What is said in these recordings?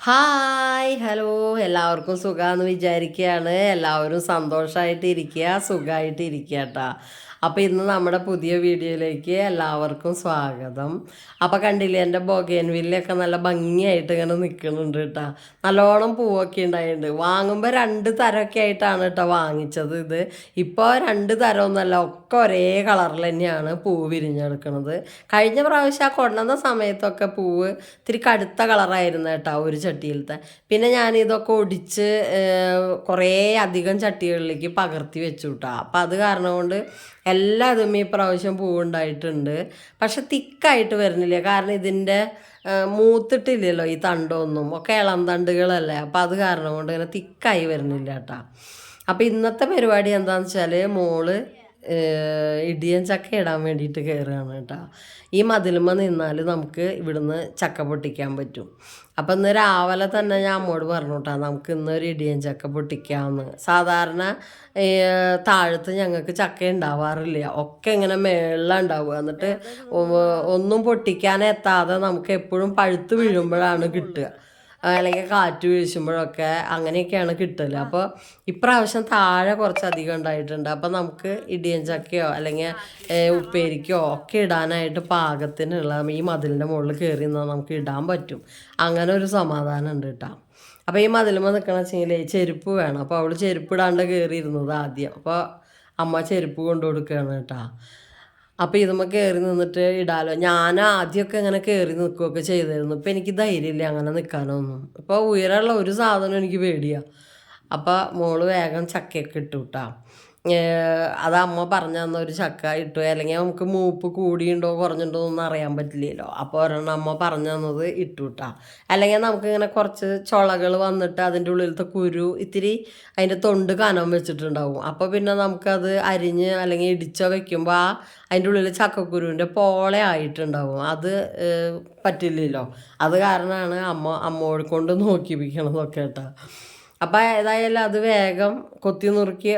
Hi hello. എല്ലാവർക്കും സുഖമാണെന്ന് വിചാരിക്കുകയാണ് എല്ലാവരും സന്തോഷമായിട്ട് ഇരിക്കുക സുഖമായിട്ട് ഇരിക്കുക കേട്ടോ അപ്പോൾ ഇന്ന് നമ്മുടെ പുതിയ വീഡിയോയിലേക്ക് എല്ലാവർക്കും സ്വാഗതം. അപ്പോൾ കണ്ടില്ലേ എന്റെ ബൊഗേൻവില്ലൊക്കെ നല്ല ഭംഗിയായിട്ട് ഇങ്ങനെ നിൽക്കുന്നുണ്ട് കേട്ടോ. നല്ലോണം പൂവൊക്കെ ഉണ്ടായിട്ടുണ്ട്. വാങ്ങുമ്പോൾ രണ്ട് തരമൊക്കെ ആയിട്ടാണ് കേട്ടോ വാങ്ങിച്ചത് ഇത്. ഇപ്പോൾ രണ്ട് തരമൊന്നുമല്ല ഒക്കെ ഒരേ കളറിൽ തന്നെയാണ് പൂവ് വിരിഞ്ഞെടുക്കുന്നത് കഴിഞ്ഞ പ്രാവശ്യം ആ കൊണ്ടുവന്ന സമയത്തൊക്കെ പൂവ് ഇത്തിരി കടുത്ത കളറായിരുന്നു കേട്ടോ ഒരു ചട്ടിയിലത്തെ. പിന്നെ ഞാൻ ഇതൊക്കെ ഒടിച്ച് കുറേ അധികം ചട്ടികളിലേക്ക് പകർത്തി വെച്ചു കേട്ടോ. അപ്പം അത് കാരണം കൊണ്ട് എല്ലാതും ഈ പ്രാവശ്യം പൂവുണ്ടായിട്ടുണ്ട്. പക്ഷെ തിക്കായിട്ട് വരുന്നില്ല. കാരണം ഇതിന്റെ മൂത്തിട്ടില്ലല്ലോ ഈ തണ്ടൊന്നും. ഒക്കെ ഇളം തണ്ടുകളല്ലേ. അപ്പം അത് കാരണം കൊണ്ട് ഇങ്ങനെ തിക്കായി വരുന്നില്ല കേട്ടോ. അപ്പം ഇന്നത്തെ പരിപാടി എന്താണെന്ന് വെച്ചാൽ മോൾ ഇടിയൻ ചക്ക ഇടാൻ വേണ്ടിയിട്ട് കയറുകയാണ് കേട്ടോ. ഈ മതിലുമ്മ നിന്നാൽ നമുക്ക് ഇവിടുന്ന് ചക്ക പൊട്ടിക്കാൻ പറ്റും. അപ്പം ഇന്ന് രാവിലെ തന്നെ ഞാൻ അമ്മോട് പറഞ്ഞു കേട്ടോ നമുക്ക് ഇന്നൊരു ഇടിയൻ ചക്ക പൊട്ടിക്കാമെന്ന് സാധാരണ താഴത്ത് ഞങ്ങൾക്ക് ചക്ക ഉണ്ടാവാറില്ല. ഒക്കെ ഇങ്ങനെ മേളിലാണ് ഉണ്ടാവുക. എന്നിട്ട് ഒന്നും പൊട്ടിക്കാൻ എത്താതെ നമുക്ക് എപ്പോഴും പഴുത്ത് വീഴുമ്പോഴാണ് കിട്ടുക. അല്ലെങ്കിൽ കാറ്റ് വീശുമ്പോഴൊക്കെ അങ്ങനെയൊക്കെയാണ് കിട്ടൽ. അപ്പോൾ ഇപ്രാവശ്യം താഴെ കുറച്ച് അധികം ഉണ്ടായിട്ടുണ്ട്. അപ്പോൾ നമുക്ക് ഇടിയൻ ചക്കയോ അല്ലെങ്കിൽ ഉപ്പേരിക്കോ ഒക്കെ ഇടാനായിട്ട് പാകത്തിനുള്ള ഈ മതിലിന്റെ മുകളിൽ കയറി നിന്നാൽ നമുക്ക് ഇടാൻ പറ്റും. അങ്ങനെ ഒരു സമാധാനം ഉണ്ട് കേട്ടോ. അപ്പോൾ ഈ മതിലുമ്പ നിൽക്കണ വെച്ചെങ്കിൽ ചെരുപ്പ് വേണം. അപ്പോൾ അവൾ ചെരുപ്പ് ഇടാണ്ട് കയറിയിരുന്നത് ആദ്യം. അപ്പോൾ അമ്മ ചെരുപ്പ് കൊണ്ടു കൊടുക്കുകയാണ് കേട്ടോ. അപ്പോൾ ഇതുമ്മ കയറി നിന്നിട്ട് ഇടാലോ. ഞാൻ ആദ്യമൊക്കെ ഇങ്ങനെ കയറി നിൽക്കുകയൊക്കെ ചെയ്തായിരുന്നു ഇപ്പം എനിക്ക് ധൈര്യമില്ല അങ്ങനെ നിൽക്കാനൊന്നും ഇപ്പോൾ ഉയരമുള്ള ഒരു സാധനം എനിക്ക് പേടിയാണ് അപ്പോൾ മോൾ വേഗം ചക്കയൊക്കെ ഇട്ടു കേട്ടോ അത് അമ്മ പറഞ്ഞു തന്ന ഒരു ചക്ക ഇട്ടു. അല്ലെങ്കിൽ നമുക്ക് മൂപ്പ് കൂടിയുണ്ടോ കുറഞ്ഞുണ്ടോ ഒന്നും അറിയാൻ പറ്റില്ലല്ലോ. അപ്പോൾ ഒരെണ്ണം അമ്മ പറഞ്ഞു തന്നത് ഇട്ടു കേട്ടോ അല്ലെങ്കിൽ നമുക്കിങ്ങനെ കുറച്ച് ചുളകൾ വന്നിട്ട് അതിന്റെ ഉള്ളിലത്തെ കുരു ഇത്തിരി അതിന്റെ തൊണ്ട് കനം വെച്ചിട്ടുണ്ടാവും. അപ്പോൾ പിന്നെ നമുക്കത് അരിഞ്ഞ് അല്ലെങ്കിൽ ഇടിച്ചോ വെക്കുമ്പോൾ ആ അതിന്റെ ഉള്ളിൽ ചക്കക്കുരുവിന്റെ പോളെ അത് പറ്റില്ലല്ലോ. അത് കാരണമാണ് അമ്മ അമ്മോട് കൊണ്ട് നോക്കിപ്പിക്കണതൊക്കെ കേട്ടോ അപ്പം ഏതായാലും അത് വേഗം കൊത്തി നുറുക്കി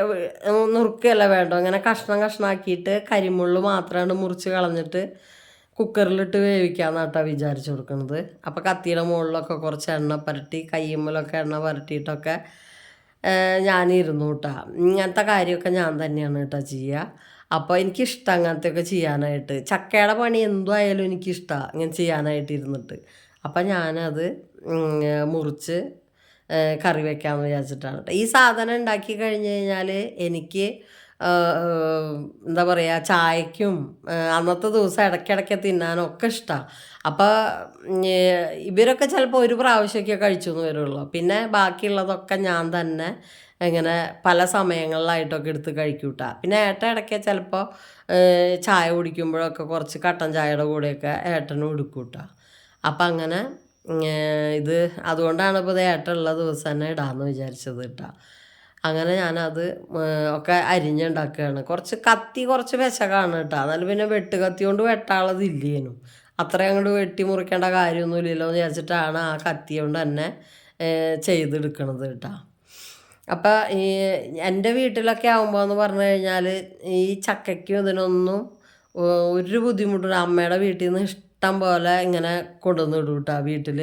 നുറുക്കുകയല്ല വേണ്ടോ ഇങ്ങനെ കഷ്ണം കഷ്ണാക്കിയിട്ട് കരിമുള്ള് മാത്രമാണ് മുറിച്ച് കളഞ്ഞിട്ട് കുക്കറിലിട്ട് വേവിക്കാമെന്ന് കേട്ടോ വിചാരിച്ചു കൊടുക്കുന്നത് അപ്പോൾ കത്തിയുടെ മുകളിലൊക്കെ കുറച്ച് എണ്ണ പുരട്ടി കയ്യുമ്മലൊക്കെ എണ്ണ പുരട്ടിയിട്ടൊക്കെ ഞാനിരുന്നു കേട്ടോ ഇങ്ങനത്തെ കാര്യമൊക്കെ ഞാൻ തന്നെയാണ് കേട്ടോ ചെയ്യുക അപ്പോൾ എനിക്കിഷ്ടം അങ്ങനത്തെയൊക്കെ ചെയ്യാനായിട്ട്. ചക്കയുടെ പണി എന്തായാലും എനിക്കിഷ്ടമാണ് ഇങ്ങനെ ചെയ്യാനായിട്ട് ഇരുന്നിട്ട് അപ്പം ഞാനത് മുറിച്ച് കറി വെക്കാമെന്ന് വിചാരിച്ചിട്ടാണ് ഈ സാധനം ഉണ്ടാക്കി കഴിഞ്ഞ് കഴിഞ്ഞാൽ എനിക്ക് എന്താ പറയുക ചായക്കും അന്നത്തെ ദിവസം ഇടയ്ക്കിടയ്ക്ക് തിന്നാനൊക്കെ ഇഷ്ടമാണ് അപ്പോൾ ഇവരൊക്കെ ചിലപ്പോൾ ഒരു പ്രാവശ്യമൊക്കെ കഴിച്ചു എന്ന് വരുള്ളൂ. പിന്നെ ബാക്കിയുള്ളതൊക്കെ ഞാൻ തന്നെ ഇങ്ങനെ പല സമയങ്ങളിലായിട്ടൊക്കെ എടുത്ത് കഴിക്കൂട്ട. പിന്നെ ഏട്ട ഇടയ്ക്ക് ചിലപ്പോൾ ചായ കുടിക്കുമ്പോഴൊക്കെ കുറച്ച് കട്ടൻ ചായയുടെ കൂടെയൊക്കെ ഏട്ടനും എടുക്കൂട്ട. അപ്പം അങ്ങനെ ഇത് അതുകൊണ്ടാണ് ഇപ്പോൾ ഉള്ള ദിവസം തന്നെ ഇടാമെന്ന് വിചാരിച്ചത് കേട്ടോ അങ്ങനെ ഞാനത് ഒക്കെ അരിഞ്ഞുണ്ടാക്കുകയാണ് കുറച്ച് കത്തി കുറച്ച് വിശകാണ് കേട്ടോ എന്നാലും പിന്നെ വെട്ട് കത്തി കൊണ്ട് വെട്ടാനുള്ളത് ഇല്ലേനു. അത്രയും അങ്ങോട്ട് വെട്ടി മുറിക്കേണ്ട കാര്യമൊന്നുമില്ലല്ലോ എന്ന് വിചാരിച്ചിട്ടാണ് ആ കത്തി കൊണ്ട് തന്നെ ചെയ്തെടുക്കണത് കേട്ടോ അപ്പം ഈ എന്റെ വീട്ടിലൊക്കെ ആകുമ്പോൾ എന്ന് പറഞ്ഞു കഴിഞ്ഞാൽ ഈ ചക്കയ്ക്കും ഇതിനൊന്നും ഒരു ബുദ്ധിമുട്ടില്ല അമ്മയുടെ വീട്ടിൽ നിന്ന് ഇഷ്ടം പോലെ ഇങ്ങനെ കൊണ്ടുവന്ന് ഇടും കേട്ടോ വീട്ടിൽ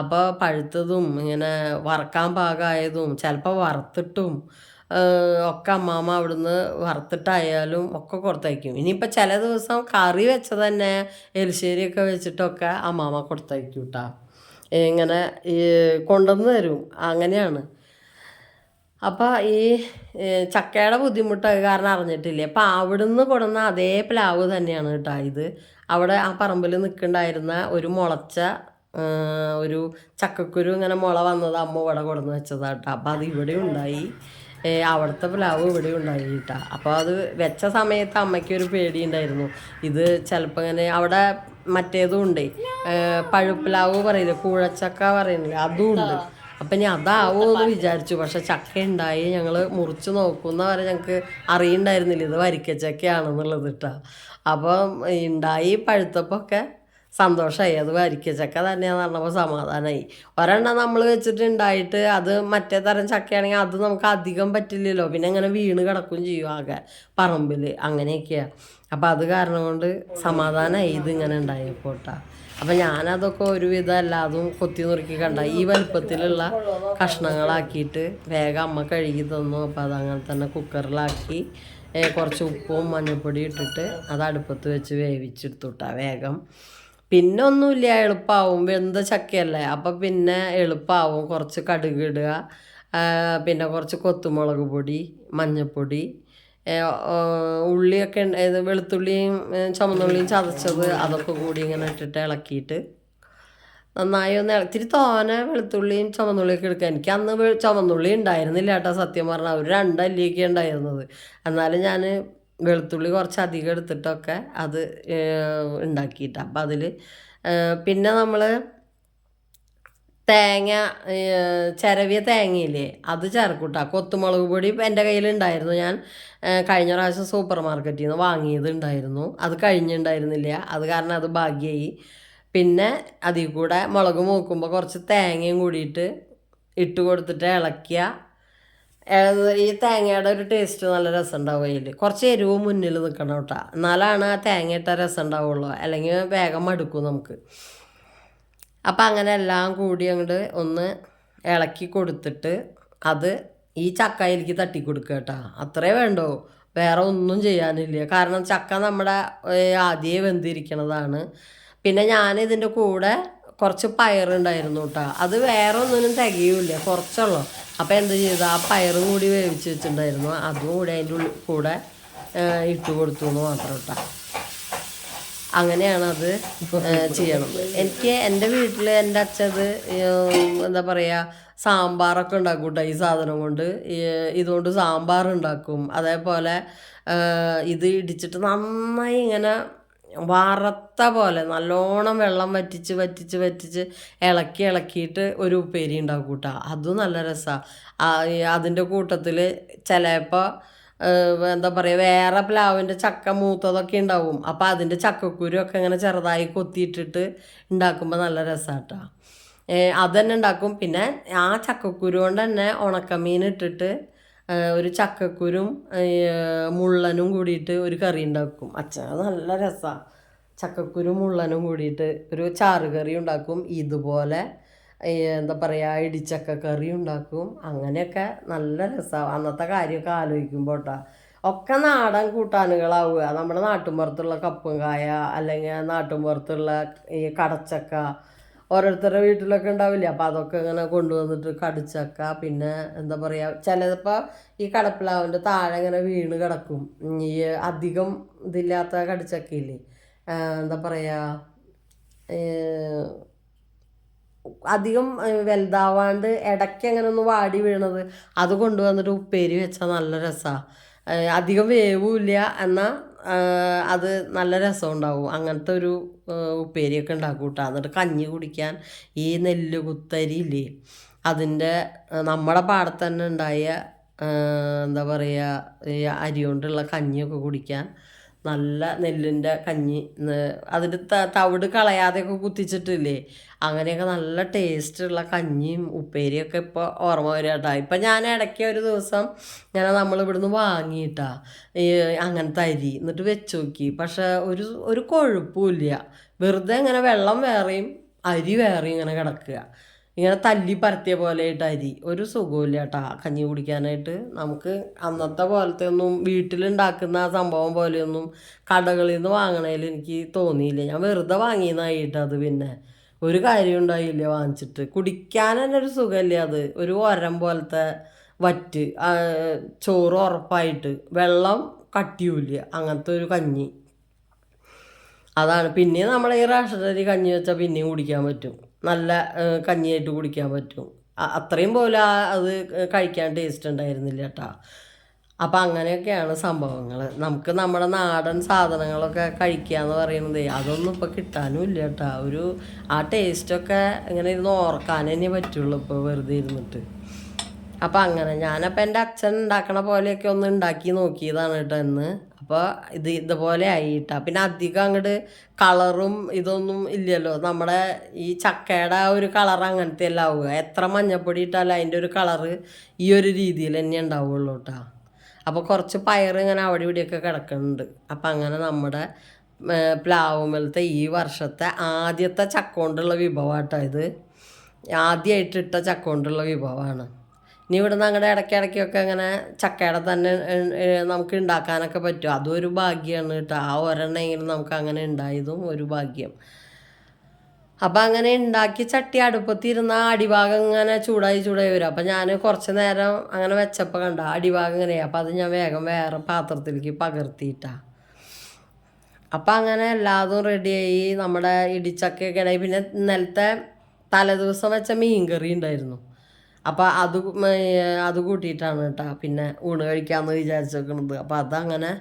അപ്പോൾ പഴുത്തതും ഇങ്ങനെ വറക്കാൻ പാകമായതും ചിലപ്പോൾ വറുത്തിട്ടും ഒക്കെ അമ്മാമ്മ അവിടുന്ന് വറുത്തിട്ടായാലും ഒക്കെ കൊടുത്തയക്കും. ഇനിയിപ്പോൾ ചില ദിവസം കറി വെച്ച തന്നെ എലിശ്ശേരിയൊക്കെ വെച്ചിട്ടൊക്കെ അമ്മാമ്മ കൊടുത്തയക്കും കേട്ടോ ഇങ്ങനെ കൊണ്ടുവന്ന് തരും. അങ്ങനെയാണ്. അപ്പോൾ ഈ ചക്കയുടെ ബുദ്ധിമുട്ട് കാരണം അറിഞ്ഞിട്ടില്ലേ? അപ്പൊ അവിടുന്ന് കൊടുന്ന അതേ പ്ലാവ് തന്നെയാണ് കേട്ടോ ഇത്. അവിടെ ആ പറമ്പിൽ നിൽക്കണ്ടായിരുന്ന ഒരു മുളച്ച ഒരു ചക്കക്കുരു ഇങ്ങനെ മുള വന്നത് അമ്മ ഇവിടെ കൊടുന്ന് വെച്ചതാണ് കേട്ടോ. അപ്പൊ അത് ഇവിടെ ഉണ്ടായി. അവിടുത്തെ പ്ലാവ് ഇവിടെ ഉണ്ടായി കേട്ടോ. അപ്പോൾ അത് വെച്ച സമയത്ത് അമ്മയ്ക്ക് ഒരു പേടി ഉണ്ടായിരുന്നു ഇത് ചിലപ്പോൾ ഇങ്ങനെ അവിടെ മറ്റേതും ഉണ്ട്. പഴുപ്പിലാവ് പറയില്ലേ? കൂഴച്ചക്ക പറയുന്നില്ല അതും ഉണ്ട്. അപ്പം ഞാൻ അതാവോ എന്ന് വിചാരിച്ചു. പക്ഷെ ചക്ക ഉണ്ടായി ഞങ്ങൾ മുറിച്ച് നോക്കുന്ന വരെ ഞങ്ങൾക്ക് അറിയണ്ടായിരുന്നില്ല ഇത് വരിക്കച്ചക്കയാണെന്നുള്ളത് കേട്ടോ അപ്പം ഉണ്ടായി പഴുത്തപ്പോൾ ഒക്കെ സന്തോഷമായി അത് വരിക്കച്ചക്ക തന്നെയാന്ന് പറഞ്ഞപ്പോൾ സമാധാനമായി ഒരെണ്ണം നമ്മൾ വെച്ചിട്ടുണ്ടായിട്ട് അത് മറ്റേ തരം ചക്കയാണെങ്കിൽ അത് നമുക്ക് അധികം പറ്റില്ലല്ലോ. പിന്നെ അങ്ങനെ വീണ് കിടക്കുകയും ചെയ്യും ആകെ പറമ്പിൽ അങ്ങനെയൊക്കെയാണ് അപ്പം അത് കാരണം കൊണ്ട് സമാധാനമായി ഇതിങ്ങനെ ഉണ്ടായപ്പോൾ കേട്ടോ അപ്പം ഞാനതൊക്കെ ഒരുവിധം എല്ലാതും കൊത്തി നുറുക്കി കണ്ട. ഈ വലുപ്പത്തിലുള്ള കഷ്ണങ്ങളാക്കിയിട്ട് വേഗം അമ്മ കഴുകി തന്നു. അപ്പോൾ അതങ്ങനെ തന്നെ കുക്കറിലാക്കി കുറച്ച് ഉപ്പും മഞ്ഞൾപ്പൊടി ഇട്ടിട്ട് അത് അടുപ്പത്ത് വെച്ച് വേവിച്ചെടുത്തുട്ടാ വേഗം. പിന്നെ ഒന്നുമില്ല എളുപ്പമാവും വെന്ത ചക്കയല്ലേ? അപ്പം പിന്നെ എളുപ്പമാവും കുറച്ച് കടുക് ഇടുക. പിന്നെ കുറച്ച് കൊത്തുമുളക് പൊടി മഞ്ഞൾപ്പൊടി ഉള്ളിയൊക്കെ ഇത് വെളുത്തുള്ളിയും ചുമന്നുള്ളിയും ചതച്ചത് അതൊക്കെ കൂടി ഇങ്ങനെ ഇട്ടിട്ട് ഇളക്കിയിട്ട് നന്നായി ഒന്ന് ഇളത്തിരി തോനെ വെളുത്തുള്ളിയും ചുമന്നുള്ളിയൊക്കെ എടുക്കുക. എനിക്ക് അന്ന് ചുമന്നുള്ളി ഉണ്ടായിരുന്നില്ല കേട്ടോ സത്യം പറഞ്ഞാൽ ഒരു രണ്ടല്ലിയൊക്കെ ഉണ്ടായിരുന്നത്. എന്നാലും ഞാൻ വെളുത്തുള്ളി കുറച്ച് അധികം എടുത്തിട്ടൊക്കെ അത് ഉണ്ടാക്കിയിട്ട്. അപ്പം അതിൽ പിന്നെ നമ്മൾ തേങ്ങ ചിരവിയ തേങ്ങയില്ലേ അത് ചേർക്കൂട്ടാ. കൊത്തുമുളക് പൊടി എന്റെ കയ്യിലുണ്ടായിരുന്നു. ഞാൻ കഴിഞ്ഞ പ്രാവശ്യം സൂപ്പർ മാർക്കറ്റിൽ നിന്ന് വാങ്ങിയത് ഉണ്ടായിരുന്നു. അത് കഴിഞ്ഞിട്ടുണ്ടായിരുന്നില്ല അത് കാരണം അത് ഭാഗ്യമായി പിന്നെ അതിൽ കൂടെ മുളക് മൂക്കുമ്പോൾ കുറച്ച് തേങ്ങയും കൂടിയിട്ട് ഇട്ട് കൊടുത്തിട്ട് ഇളക്കിയ ഈ തേങ്ങയുടെ ഒരു ടേസ്റ്റ് നല്ല രസം ഉണ്ടാവും അതിൽ കുറച്ച് എരിവ് മുന്നിൽ നിൽക്കണം കേട്ടോ. എന്നാലാണ് ആ തേങ്ങ ഇട്ട രസം ഉണ്ടാവുള്ളൂ അല്ലെങ്കിൽ വേഗം മടുക്കും നമുക്ക്. അപ്പം അങ്ങനെ എല്ലാം കൂടി അങ്ങോട്ട് ഒന്ന് ഇളക്കി കൊടുത്തിട്ട് അത് ഈ ചക്കയിലേക്ക് തട്ടി കൊടുക്കുക കേട്ടോ. അത്രേ വേണ്ടോ. വേറെ ഒന്നും ചെയ്യാനില്ല. കാരണം ചക്ക നമ്മുടെ ആദ്യമേ വെന്തിരിക്കണതാണ്. പിന്നെ ഞാൻ ഇതിന്റെ കൂടെ കുറച്ച് പയറുണ്ടായിരുന്നു കേട്ടോ. അത് വേറെ ഒന്നിനും തികയൂല കുറച്ചുള്ളൂ. അപ്പോൾ എന്ത് ചെയ്തു? ആ പയറും കൂടി വേവിച്ച് വെച്ചിട്ടുണ്ടായിരുന്നു. അതും കൂടി അതിന്റെ ഉള്ളിൽ കൂടെ ഇട്ട് കൊടുത്തു എന്ന് മാത്രം കേട്ടോ. അങ്ങനെയാണ് അത് ചെയ്യണത്. എനിക്ക് എന്റെ വീട്ടിൽ എന്റെ അച്ഛത് എന്താ പറയുക സാമ്പാറൊക്കെ ഉണ്ടാക്കും കേട്ടോ ഈ സാധനം കൊണ്ട്. ഇതുകൊണ്ട് സാമ്പാർ ഉണ്ടാക്കും അതേപോലെ ഇത് ഇടിച്ചിട്ട് നന്നായി ഇങ്ങനെ വറുത്ത പോലെ നല്ലോണം വെള്ളം വറ്റിച്ച് വറ്റിച്ച് വറ്റിച്ച് ഇളക്കി ഇളക്കിയിട്ട് ഒരു ഉപ്പേരി ഉണ്ടാക്കും കൂട്ടാ അതും നല്ല രസമാണ് അതിന്റെ കൂട്ടത്തിൽ ചിലപ്പോൾ എന്താ പറയുക വേറെ പ്ലാവിന്റെ ചക്ക മൂത്തതൊക്കെ ഉണ്ടാവും. അപ്പോൾ അതിന്റെ ചക്കക്കുരു ഒക്കെ ഇങ്ങനെ ചെറുതായി കൊത്തിയിട്ടിട്ട് ഉണ്ടാക്കുമ്പോൾ നല്ല രസമാട്ടോ അത് തന്നെ ഉണ്ടാക്കും. പിന്നെ ആ ചക്കക്കുരു കൊണ്ട് തന്നെ ഉണക്കമീൻ ഇട്ടിട്ട് ഒരു ചക്കക്കുരും മുള്ളനും കൂടിയിട്ട് ഒരു കറി ഉണ്ടാക്കും. അച്ഛൻ അത് നല്ല രസമാണ് ചക്കക്കുരും മുള്ളനും കൂടിയിട്ട് ഒരു ചാറ് കറി ഉണ്ടാക്കും. ഇതുപോലെ എന്താ പറയുക ഇടിച്ചക്ക കറി ഉണ്ടാക്കും. അങ്ങനെയൊക്കെ നല്ല രസമാണ് അന്നത്തെ കാര്യമൊക്കെ ആലോചിക്കുമ്പോൾ കേട്ടോ ഒക്കെ നാടൻ കൂട്ടാനുകളാവുക. നമ്മുടെ നാട്ടുമ്പുറത്തുള്ള കപ്പും കായ അല്ലെങ്കിൽ നാട്ടുമ്പുറത്തുള്ള ഈ കടച്ചക്ക ഓരോരുത്തരുടെ വീട്ടിലൊക്കെ ഉണ്ടാവില്ലേ? അപ്പോൾ അതൊക്കെ ഇങ്ങനെ കൊണ്ടുവന്നിട്ട് കടിച്ചക്ക. പിന്നെ എന്താ പറയുക ചിലപ്പോൾ ഈ കടപ്പിലാവിന്റെ താഴെ ഇങ്ങനെ വീണ് കിടക്കും. ഈ അധികം ഇതില്ലാത്ത കടിച്ചക്കയില്ലേ? എന്താ പറയുക അധികം വലുതാവാണ്ട് ഇടയ്ക്ക് അങ്ങനെ ഒന്ന് വാടി വീണത് അത് കൊണ്ടുവന്നിട്ട് ഉപ്പേരി വെച്ചാൽ നല്ല രസമാണ് അധികം വേവുമില്ല എന്നാൽ അത് നല്ല രസം ഉണ്ടാവും അങ്ങനത്തെ ഒരു ഉപ്പേരിയൊക്കെ ഉണ്ടാക്കും കേട്ടോ. എന്നിട്ട് കഞ്ഞി കുടിക്കാൻ ഈ നെല്ല് കുത്തരി ഇല്ലേ? അതിന്റെ നമ്മുടെ പാടത്ത് തന്നെ ഉണ്ടായ എന്താ പറയുക ഈ അരി കൊണ്ടുള്ള കഞ്ഞിയൊക്കെ കുടിക്കാൻ നല്ല നെല്ലിന്റെ കഞ്ഞി അതിന്റെ തവിട് കളയാതെയൊക്കെ കുത്തിച്ചിട്ടില്ലേ? അങ്ങനെയൊക്കെ നല്ല ടേസ്റ്റുള്ള കഞ്ഞിയും ഉപ്പേരിയൊക്കെ ഇപ്പോൾ ഓർമ്മ വരിക കേട്ടോ ഇപ്പം ഞാൻ ഇടയ്ക്ക് ഒരു ദിവസം ഞാൻ നമ്മൾ ഇവിടുന്ന് വാങ്ങിയിട്ടാ അങ്ങനത്തെ അരി എന്നിട്ട് വെച്ച് നോക്കി. പക്ഷെ ഒരു ഒരു കൊഴുപ്പുമില്ല വെറുതെ ഇങ്ങനെ വെള്ളം വേറെയും അരി വേറെയും ഇങ്ങനെ കിടക്കുക. ഇങ്ങനെ തല്ലി പരത്തിയ പോലെ ആയിട്ട് അരി. ഒരു സുഖമില്ല കേട്ടാ. കഞ്ഞി കുടിക്കാനായിട്ട്. നമുക്ക് അന്നത്തെ പോലത്തെ ഒന്നും വീട്ടിലുണ്ടാക്കുന്ന ആ സംഭവം പോലെയൊന്നും കടകളിൽ നിന്ന് വാങ്ങണതിൽ എനിക്ക് തോന്നിയില്ല. ഞാൻ വെറുതെ വാങ്ങിയതായിട്ട് അത് പിന്നെ. ഒരു കാര്യം ഉണ്ടായില്ല വാങ്ങിച്ചിട്ട്. കുടിക്കാൻ തന്നെ ഒരു സുഖമില്ല അത്. ഒരു ഒരം പോലത്തെ വറ്റ് ചോറ് ഉറപ്പായിട്ട്. വെള്ളം കട്ടിയൂല അങ്ങനത്തെ ഒരു കഞ്ഞി. അതാണ്. പിന്നെ നമ്മൾ ഈ റേഷൻ അരി കഞ്ഞി വെച്ചാൽ പിന്നെയും കുടിക്കാൻ പറ്റും. നല്ല കഞ്ഞിയായിട്ട് കുടിക്കാൻ പറ്റും. അത്രയും പോലെ അത് കഴിക്കാൻ ടേസ്റ്റ് ഉണ്ടായിരുന്നില്ല കേട്ടോ അപ്പം അങ്ങനെയൊക്കെയാണ് സംഭവങ്ങൾ നമുക്ക് നമ്മുടെ നാടൻ സാധനങ്ങളൊക്കെ കഴിക്കുക എന്ന് പറയുന്നത് അതൊന്നും ഇപ്പോൾ കിട്ടാനും ഇല്ല കേട്ടോ ഒരു ആ ടേസ്റ്റൊക്കെ ഇങ്ങനെ ഇരുന്ന് ഓർക്കാൻ തന്നെ പറ്റുള്ളൂ ഇപ്പോൾ വെറുതെ ഇരുന്നിട്ട്. അപ്പം അങ്ങനെ ഞാനപ്പോൾ എന്റെ അച്ഛൻ ഉണ്ടാക്കണ പോലെയൊക്കെ ഒന്ന് ഉണ്ടാക്കി നോക്കിയതാണ് കേട്ടോ ഇന്ന്. അപ്പോൾ ഇത് ഇതുപോലെ ആയിട്ടാ. പിന്നെ അധികം അങ്ങോട്ട് കളറും ഇതൊന്നും ഇല്ലല്ലോ. നമ്മുടെ ഈ ചക്കയുടെ ആ ഒരു കളർ അങ്ങനത്തെ എല്ലാം ആവുക. എത്ര മഞ്ഞപ്പൊടി ഇട്ടാലും അതിന്റെ ഒരു കളറ് ഈ ഒരു രീതിയിൽ തന്നെ ഉണ്ടാവുള്ളൂ കേട്ടോ അപ്പോൾ കുറച്ച് പയർ ഇങ്ങനെ അവിടെ ഇവിടെയൊക്കെ കിടക്കുന്നുണ്ട് അപ്പം അങ്ങനെ നമ്മുടെ പ്ലാവുമലത്തെ ഈ വർഷത്തെ ആദ്യത്തെ ചക്ക കൊണ്ടുള്ള വിഭവമാട്ടോ ഇത്. ആദ്യമായിട്ടിട്ട ചക്ക കൊണ്ടുള്ള വിഭവമാണ് ഇനി ഇവിടുന്ന് അങ്ങടെ ഇടയ്ക്കിടയ്ക്കൊക്കെ അങ്ങനെ ചക്കയുടെ തന്നെ നമുക്ക് ഉണ്ടാക്കാനൊക്കെ പറ്റും. അതും ഒരു ഭാഗ്യമാണ് കേട്ടോ. ആ ഒരെണ്ണമെങ്കിലും നമുക്ക് അങ്ങനെ ഉണ്ടായതും ഒരു ഭാഗ്യം. അപ്പം അങ്ങനെ ഉണ്ടാക്കി ചട്ടി അടുപ്പത്തിരുന്ന അടിഭാഗം ഇങ്ങനെ ചൂടായി ചൂടായി വരും. അപ്പം ഞാൻ കുറച്ച് നേരം അങ്ങനെ വെച്ചപ്പോൾ കണ്ട അടിഭാഗം ഇങ്ങനെയാണ് അപ്പം അത് ഞാൻ വേഗം വേറെ പാത്രത്തിലേക്ക് പകർത്തിയിട്ടാ. അപ്പം അങ്ങനെ എല്ലാതും റെഡിയായി. നമ്മുടെ ഇടിച്ചക്കയൊക്കെ ആണെങ്കിൽ പിന്നെ ഇന്നലത്തെ തലേദിവസം വെച്ച മീൻ കറി ഉണ്ടായിരുന്നു അപ്പം അത് അത് കൂട്ടിയിട്ടാണ് കേട്ടോ പിന്നെ ഊണ് കഴിക്കാമെന്ന് വിചാരിച്ചേക്കണത്. അപ്പം അതങ്ങനെ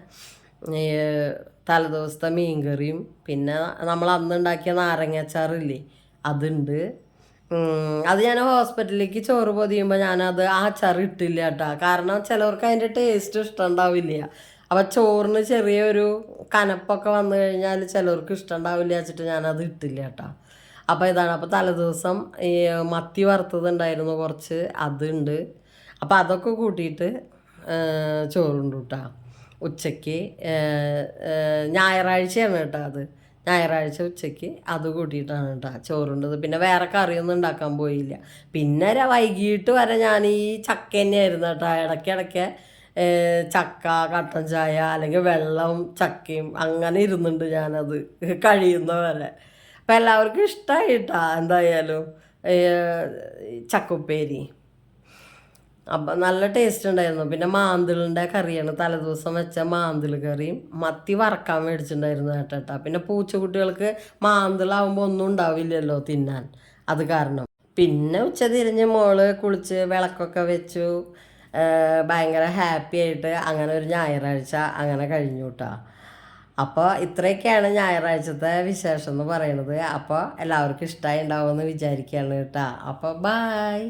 തലേദിവസത്തെ മീൻ കറിയും പിന്നെ നമ്മൾ അന്ന് ഉണ്ടാക്കിയ നാരങ്ങാച്ചാറില്ലേ അതുണ്ട്. അത് ഞാൻ ഹോസ്പിറ്റലിലേക്ക് ചോറ് പൊതിയുമ്പോൾ ഞാനത് ആ അച്ചാറ് ഇട്ടില്ല കേട്ടോ കാരണം ചിലവർക്ക് അതിന്റെ ടേസ്റ്റ് ഇഷ്ടം ഉണ്ടാവില്ല അപ്പം ചോറിന് ചെറിയൊരു കനപ്പൊക്കെ വന്നു കഴിഞ്ഞാൽ ചിലവർക്ക് ഇഷ്ടം ഉണ്ടാവില്ല വെച്ചിട്ട് ഞാനത് ഇട്ടില്ല കേട്ടോ അപ്പോൾ ഇതാണ്. അപ്പോൾ തലേദിവസം ഈ മത്തി വറുത്തത് ഉണ്ടായിരുന്നു കുറച്ച്. അതുണ്ട്. അപ്പോൾ അതൊക്കെ കൂട്ടിയിട്ട് ചോറുണ്ട് കേട്ടോ ഉച്ചയ്ക്ക് ഞായറാഴ്ചയാണ് കേട്ടോ അത്. ഞായറാഴ്ച ഉച്ചയ്ക്ക് അത് കൂട്ടിയിട്ടാണ് കേട്ടോ ചോറുണ്ടത്. പിന്നെ വേറെ കറിയൊന്നും ഉണ്ടാക്കാൻ പോയില്ല. പിന്നെ വൈകിട്ട് വരെ ഞാൻ ഈ ചക്ക തന്നെയായിരുന്നു കേട്ടോ ഇടയ്ക്കിടയ്ക്ക് ചക്ക കട്ടൻ ചായ അല്ലെങ്കിൽ വെള്ളം ചക്കയും അങ്ങനെ ഇരുന്നുണ്ട് ഞാനത് കഴിയുന്ന വരെ. അപ്പം എല്ലാവർക്കും ഇഷ്ടമായി കേട്ടോ എന്തായാലും ചക്കുപ്പേരി. അപ്പം നല്ല ടേസ്റ്റ് ഉണ്ടായിരുന്നു. പിന്നെ മാന്തിളിന്റെ കറിയാണ് തലേദിവസം വെച്ച മാന്തിൾ കറിയും. മത്തി വറക്കാൻ മേടിച്ചിട്ടുണ്ടായിരുന്നു കേട്ടോ പിന്നെ പൂച്ചക്കുട്ടികൾക്ക് മാന്തിളാവുമ്പോൾ ഒന്നും ഉണ്ടാവില്ലല്ലോ തിന്നാൻ. അത് കാരണം. പിന്നെ ഉച്ച തിരിഞ്ഞ് മോൾ കുളിച്ച് വിളക്കൊക്കെ വെച്ചു. ഭയങ്കര ഹാപ്പി ആയിട്ട് അങ്ങനെ ഒരു ഞായറാഴ്ച അങ്ങനെ കഴിഞ്ഞു കേട്ടോ അപ്പോൾ ഇത്രയൊക്കെയാണ് ഞായറാഴ്ചത്തെ വിശേഷം എന്ന് പറയുന്നത്. അപ്പോൾ എല്ലാവർക്കും ഇഷ്ടമായി ഉണ്ടാവുമെന്ന് വിചാരിക്കുകയാണ് കേട്ടോ. അപ്പോൾ ബായ്